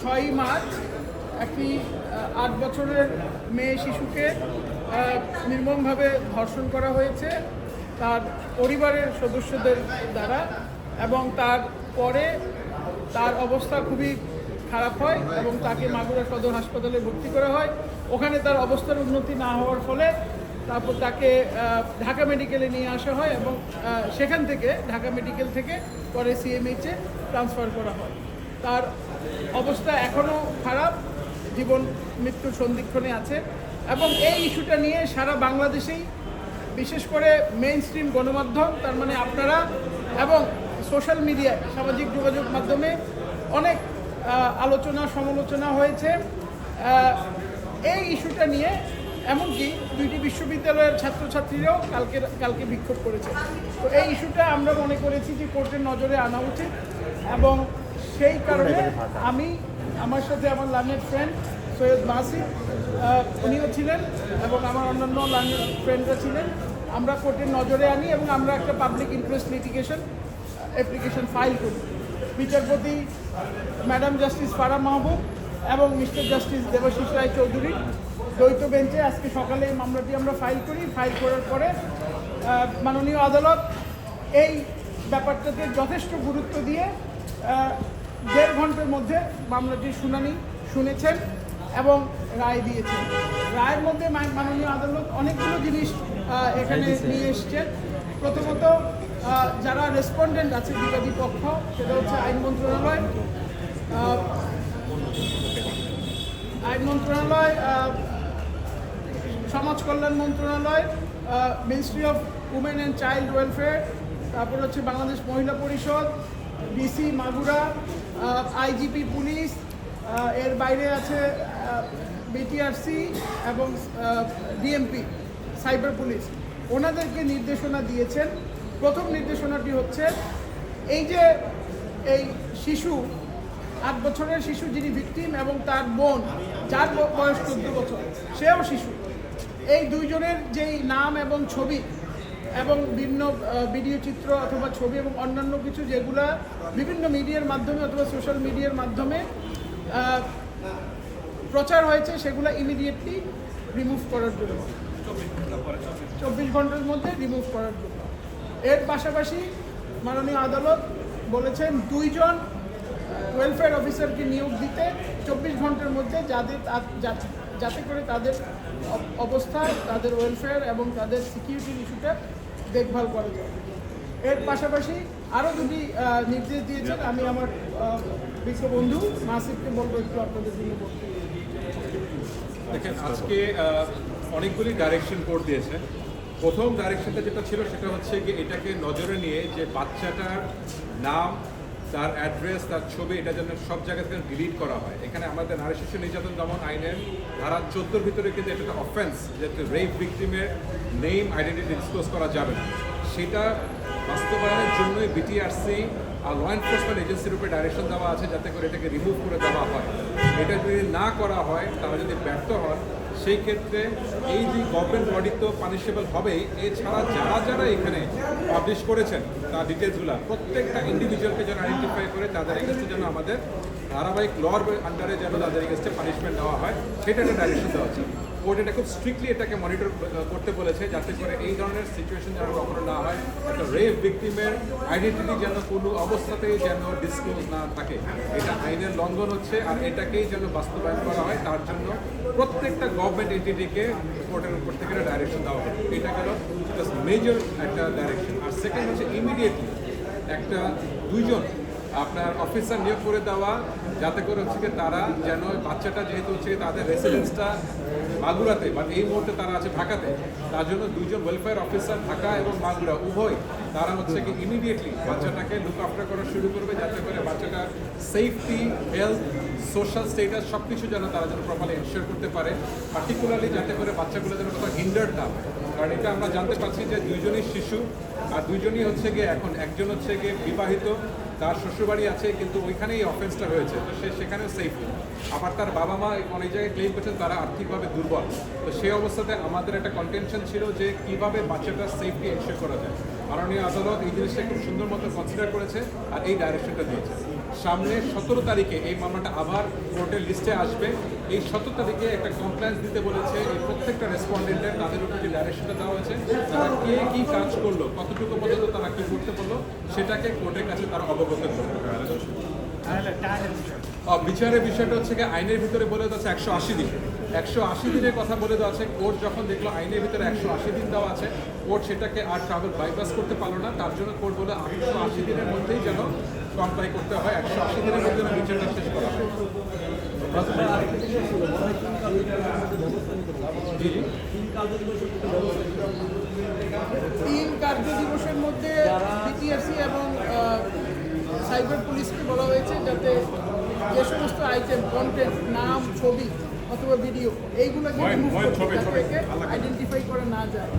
ছয়ই মার্চ, একটি আট বছরের মেয়ে শিশুকে নির্মমভাবে ধর্ষণ করা হয়েছে তার পরিবারের সদস্যদের দ্বারা এবং তার পরে তার অবস্থা খুবই খারাপ হয় এবং তাকে মাগুরা সদর হাসপাতালে ভর্তি করা হয়। ওখানে তার অবস্থার উন্নতি না হওয়ার ফলে তারপর তাকে ঢাকা মেডিকেলে নিয়ে আসা হয় এবং সেখান থেকে, ঢাকা মেডিকেল থেকে পরে সিএমএইচে ট্রান্সফার করা হয়। তার অবস্থা এখনও খারাপ, জীবন মৃত্যুর সন্ধিক্ষণে আছে। এবং এই ইস্যুটা নিয়ে সারা বাংলাদেশেই, বিশেষ করে মেইন স্ট্রিম গণমাধ্যম, তার মানে আপনারা এবং সোশ্যাল মিডিয়ায় সামাজিক যোগাযোগ মাধ্যমে অনেক আলোচনা, সমালোচনা হয়েছে। এই ইস্যুটা নিয়ে এমনকি দুইটি বিশ্ববিদ্যালয়ের ছাত্রছাত্রীরাও কালকে কালকে বিক্ষোভ করেছে। তো এই ইস্যুটা আমরা মনে করেছি যে কোর্টের নজরে আনা উচিত এবং সেই কারণে আমি আমার সাথে আমার লার্নের ফ্রেন্ড সৈয়দ আহ, উনিও ছিলেন এবং আমার অন্যান্য লার্নের ফ্রেন্ডরা ছিলেন। আমরা কোর্টের নজরে আনি এবং আমরা একটা public interest litigation application file করি। বিচারপতি ম্যাডাম জাস্টিস ফারা মাহবুব এবং মিস্টার জাস্টিস দেবাশিস রায় চৌধুরী দ্বৈত বেঞ্চে আজকে সকালে এই মামলাটি আমরা ফাইল করি। ফাইল করার পরে মাননীয় আদালত এই ব্যাপারটাতে যথেষ্ট গুরুত্ব দিয়ে ঘণ্টার মধ্যে মামলাটির শুনানি শুনেছেন এবং রায় দিয়েছেন। রায়ের মধ্যে মাননীয় আদালত অনেকগুলো জিনিস এখানে নিয়ে এসছেন। প্রথমত যারা রেসপন্ডেন্ট আছে বিবাদী পক্ষ সেটা হচ্ছে আইন মন্ত্রণালয়। আইন মন্ত্রণালয় সমাজ কল্যাণ মন্ত্রণালয় ministry of women and child welfare তারপর হচ্ছে বাংলাদেশ মহিলা পরিষদ ডিসি মাগুরা আইজিপি পুলিশ এর বাইরে আছে বিটিআরসি এবং ডিএমপি, সাইবার পুলিশ। ওনাদেরকে নির্দেশনা দিয়েছেন। প্রথম নির্দেশনাটি হচ্ছে, এই যে এই শিশু, আট বছরের শিশু যিনি ভিকটিম এবং তার বোন, যার বয়স চোদ্দ বছর, সেও শিশু। এই দুইজনের যেই নাম এবং ছবি এবং ভিন্ন ভিডিও চিত্র অথবা ছবি এবং অন্যান্য কিছু যেগুলা বিভিন্ন মিডিয়ার মাধ্যমে অথবা সোশ্যাল মিডিয়ার মাধ্যমে প্রচার হয়েছে, সেগুলো ইমিডিয়েটলি রিমুভ করার জন্য। চব্বিশ ঘণ্টার মধ্যে রিমুভ করার জন্য। এর পাশাপাশি মাননীয় আদালত বলেছেন, দুইজন ওয়েলফেয়ার অফিসারকে নিয়োগ দিতে চব্বিশ ঘণ্টার মধ্যে যাদের যাতে করে তাদের অব- অবস্থা, তাদের ওয়েলফেয়ার এবং তাদের সিকিউরিটির ইস্যুটা দেখভাল করা যায়। এর পাশাপাশি আরও দুটি নির্দেশ দিয়েছেন। আমি আমার বিশ্ব বন্ধু নাসিফকে বলব একটু আপনাদের জন্য দেখেন, আজকে অনেকগুলি ডাইরেকশন কোর্ট দিয়েছে। প্রথম ডাইরেকশনটা যেটা ছিল, সেটা হচ্ছে কি এটাকে নজরে নিয়ে যে বাচ্চাটার নাম তার অ্যাড্রেস, তার ছবি, এটা যেন সব জায়গা থেকে ডিলিট করা হয়। এখানে আমাদের নারী শিশু নির্যাতন দমন আইনের ধারা চোদ্দোর ভিতরে কিন্তু এটা একটা অফেন্স যে রেপ ভিকটিমের নেম আইডেন্টিটি ডিসক্লোজ করা যাবে না। সেটা বাস্তবায়নের জন্যই বিটিআরসি আর ল এনফোর্সমেন্ট এজেন্সির উপরে ডাইরেকশন দেওয়া আছে যাতে করে এটাকে রিমুভ করে দেওয়া হয়। এটা যদি না করা হয়, তারা যদি ব্যর্থ হন, সেই ক্ষেত্রে এই যে গভর্নমেন্ট বডি তো পানিশেবল হবেই। এছাড়া যারা যারা এখানে পাবলিশ করেছেন, তার ডিটেলসগুলো প্রত্যেকটা ইন্ডিভিজুয়ালকে যেন আইডেন্টিফাই করে, তাদের এগেস্টে যেন আমাদের ধারাবাহিক লর আন্ডারে যেন তাদের এগেস্টে পানিশমেন্ট দেওয়া হয়, সেটা একটা ডাইরেকশন দেওয়া আছে। কোর্ট এটা খুব স্ট্রিক্টলি এটাকে মনিটর করতে বলেছে যাতে করে এই ধরনের সিচুয়েশন যেন কখনো না হয়। একটা রেপ ভিকটিমের আইডেন্টিটি যেন কোনো অবস্থাতেই যেন ডিসক্লোজ না থাকে। এটা আইনের লঙ্ঘন হচ্ছে আর এটাকেই যেন বাস্তবায়ন করা হয়, তার জন্য প্রত্যেকটা গভর্নমেন্ট এন্টিটিকে কোর্টের উপর থেকে একটা ডাইরেকশন দেওয়া হবে। এটা গেল মেজর একটা ডাইরেকশন আর সেকেন্ড হচ্ছে ইমিডিয়েটলি একটা দুইজন আপনার অফিসার নিয়োগ করে দেওয়া, যাতে করে হচ্ছে তারা যেন বাচ্চাটা যেহেতু হচ্ছে তাদের রেসিডেন্সটা মাগুরাতে বা এই মুহূর্তে তারা আছে ঢাকাতে, তার জন্য দুইজন ওয়েলফেয়ার অফিসার ঢাকা এবং মাগুরা উভয়, তারা হচ্ছে কি ইমিডিয়েটলি বাচ্চাটাকে লুক আফটার করা শুরু করবে, যাতে করে বাচ্চাটার সেফটি হেলথ সোশ্যাল স্টেটাস সব কিছু যেন তারা যেন প্রপারলি এনশিওর করতে পারে পার্টিকুলারলি যাতে করে বাচ্চাগুলো যেন কোথাও হিন্ডার্ড না কারণ এটা আমরা জানতে পারছি যে দুইজনই শিশু, আর দুইজনই হচ্ছে গিয়ে এখন একজন হচ্ছে গিয়ে বিবাহিত তার শ্বশুরবাড়ি আছে, কিন্তু ওইখানেই অফেন্সটা হয়েছে। তো সে সেখানেও সেফ নেই আবার তার বাবা মা অনেক জায়গায় ক্লেম করছেন তারা আর্থিকভাবে দুর্বল। তো সেই অবস্থাতে আমাদের একটা কন্টেনশন ছিল যে কীভাবে বাচ্চাটার সেফটি এনশিওর করা যায়। মাননীয় আদালত এই জিনিসটা খুব সুন্দর মতো কনসিডার করেছে আর এই ডাইরেকশনটা দিয়েছে। সামনে সতেরো তারিখে এই মামলাটা আবার কোর্টের লিস্টে আসবে। এই সতেরো তারিখে একটা কমপ্লেন্স দিতে বলেছে এই প্রত্যেকটা রেসপন্ডেন্টের তাদের উপর যে ডাইরেকশনটা দেওয়া হয়েছে তারা কে কী কাজ করল কতটুকু পর্যন্ত তারা কী করতে পারল সেটাকে কোর্টের কাছে তারা অবগত আহ, বিচারের বিষয়টা হচ্ছে আইনের ভিতরে বলে আছে একশো আশি দিন। একশো আশি দিনের কথা বলে দেওয়া আছে। কোর্ট যখন দেখল আইনের ভিতরে একশো আশি দিন দেওয়া আছে, কোর্ট সেটাকে আর ট্রাভেল বাইপাস করতে পারল না। তার জন্য কোর্ট বলে একশো আশি দিনের মধ্যেই যেন কমপ্লাই করতে হয়, একশো আশি দিনের মধ্যে বিচারটা শেষ করা তিন কার্য দিবসের মধ্যে বিটিআরসি এবং সাইবার পুলিশকে বলা হয়েছে যাতে যে সমস্ত আইটেম কন্টেন্ট নাম, ছবি অথবা ভিডিও এইগুলো। একে আইডেন্টিফাই করা না যায়